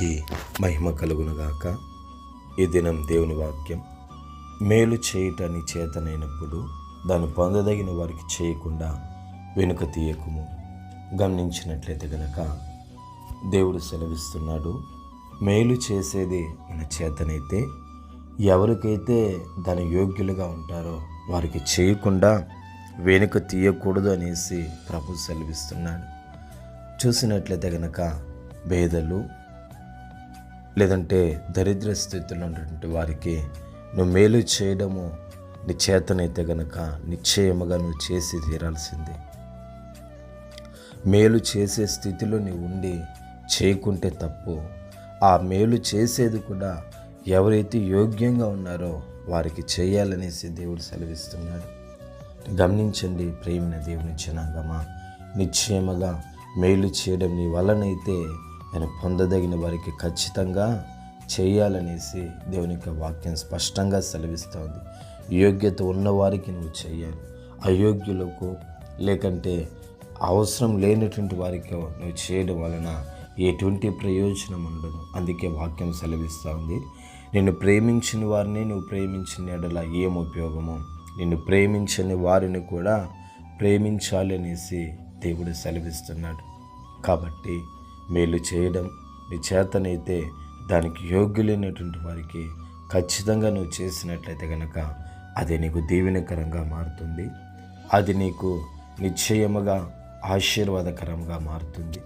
దేవునికి మహిమ కలుగునుగాక. ఈ దినం దేవుని వాక్యం. మేలు చేయటాన్ని చేతనైనప్పుడు దాన్ని పొందదగిన వారికి చేయకుండా వెనుక తీయకుము. గమనించినట్లయితే గనక దేవుడు సెలవిస్తున్నాడు మేలు చేసేది మన చేతనైతే ఎవరికైతే దాని యోగ్యులుగా ఉంటారో వారికి చేయకుండా వెనుక తీయకూడదు అనేసి ప్రభు సెలవిస్తున్నాడు. చూసినట్లయితే గనక భేదలు లేదంటే దరిద్ర స్థితిలో ఉన్నటువంటి వారికి నువ్వు మేలు చేయడము నీ చేతనైతే గనక నిశ్చయముగా నువ్వు చేసి తీరాల్సిందే. మేలు చేసే స్థితిలో నీవు ఉండి చేయకుంటే తప్పు. ఆ మేలు చేసేది కూడా ఎవరైతే యోగ్యంగా ఉన్నారో వారికి చేయాలనేసి దేవుడు సెలవిస్తున్నాడు. గమనించండి ప్రేమిన దేవుని జనాగమా. నిశ్చయముగా మేలు చేయడం నీ వలనైతే నేను పొందదగిన వారికి ఖచ్చితంగా చేయాలనేసి దేవుని యొక్క వాక్యం స్పష్టంగా సెలవిస్తోంది యోగ్యత ఉన్నవారికి నువ్వు చేయాలి. అయోగ్యులకు లేకంటే అవసరం లేనటువంటి వారికి నువ్వు చేయడం వలన ఎటువంటి ప్రయోజనం ఉండదు. అందుకే వాక్యం సెలవిస్తూ ఉంది. నిన్ను ప్రేమించిన వారిని నువ్వు ప్రేమించిన ఎడల ఏం ఉపయోగము? నిన్ను ప్రేమించని వారిని కూడా ప్రేమించాలి అనేసి దేవుడు సెలవిస్తున్నాడు. కాబట్టి మేలు చేయడం నీ చేతనైతే దానికి యోగ్యులైనటువంటి వారికి ఖచ్చితంగా నువ్వు చేసినట్లయితే కనుక అది నీకు దీవెనకరంగా మారుతుంది. అది నీకు నిశ్చయముగా ఆశీర్వాదకరంగా మారుతుంది.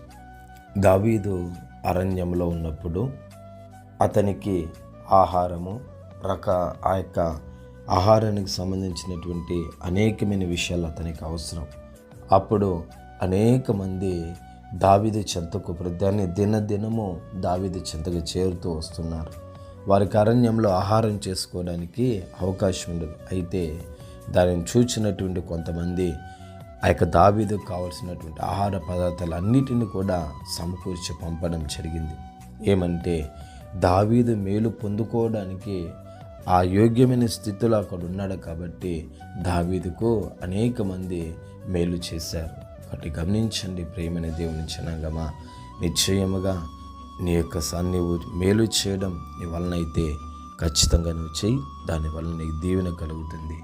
దావీదు అరణ్యంలో ఉన్నప్పుడు అతనికి ఆహారము రక ఆ యొక్క ఆహారానికి సంబంధించినటువంటి అనేకమైన విషయాలు అతనికి అవసరం. అప్పుడు అనేక మంది దావిది చెంతకు ప్రధాన్ని దినదినము దావిది చెంతకు చేరుతూ వస్తున్నారు. వారికి అరణ్యంలో ఆహారం చేసుకోవడానికి అవకాశం ఉండదు. అయితే దానిని చూచినటువంటి కొంతమంది ఆ యొక్క దావీదుకు కావలసినటువంటి ఆహార పదార్థాలు అన్నిటిని కూడా సమకూర్చి పంపడం జరిగింది. ఏమంటే దావీదు మేలు పొందుకోవడానికి ఆ యోగ్యమైన స్థితిలో అక్కడ ఉన్నాడు కాబట్టి దావీదుకు అనేక మంది మేలు చేశారు. కాబట్టి గమనించండి. ప్రేమైన దేవుని జనాంగమా నిశ్చయముగా నీ యొక్క నీవు మేలు చేయడం నీ వలన అయితే ఖచ్చితంగా నువ్వు చేయి. దానివల్ల నీకు దీవెన కలుగుతుంది.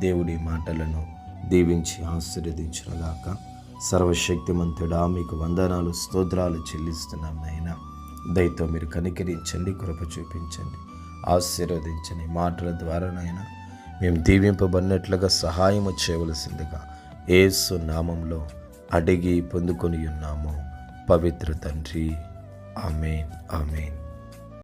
దేవుడి మాటలను దీవించి ఆశీర్వదించినగాక. సర్వశక్తిమంతుడా మీకు వందనాలు స్తోత్రాలు చెల్లిస్తున్నాం నాయన. దయతో మీరు కనికరించండి కృప చూపించండి ఆశీర్వదించండి. మాటల ద్వారానైనా మేము దీవింపబడినట్లుగా సహాయము చేయవలసిందిగా ఏసు నామంలో అడిగి పొందుకొని ఉన్నాము. పవిత్ర తండ్రి. ఆమెన్ ఆమెన్.